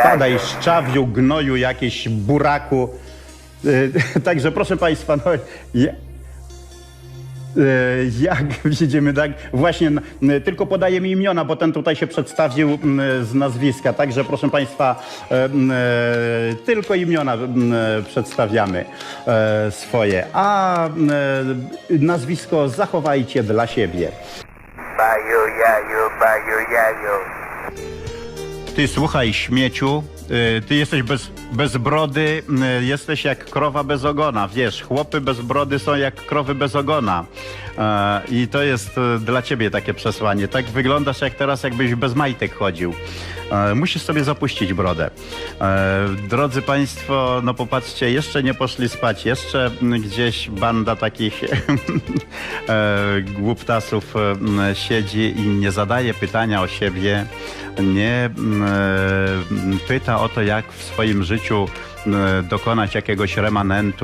Spadaj szczawiu, gnoju, jakieś buraku. Y, Także proszę Państwa, no, y, jak widzimy, tak, właśnie n- tylko podaję mi imiona, bo ten tutaj się przedstawił z nazwiska, także proszę Państwa, tylko imiona przedstawiamy swoje, a nazwisko zachowajcie dla siebie. Bajo, jajo, bajo, jajo. ты слухаєш м'ячу. Ty jesteś bez, bez brody, y, jesteś jak krowa bez ogona. Wiesz, chłopy bez brody są jak krowy bez ogona. E, I to jest y, dla ciebie takie przesłanie. Tak wyglądasz jak teraz, jakbyś bez majtek chodził. E, Musisz sobie zapuścić brodę. E, Drodzy Państwo, no popatrzcie, jeszcze nie poszli spać. Jeszcze mm, gdzieś banda takich głuptasów e, m, siedzi i nie zadaje pytania o siebie, nie m, e, o to, jak w swoim życiu m, dokonać jakiegoś remanentu.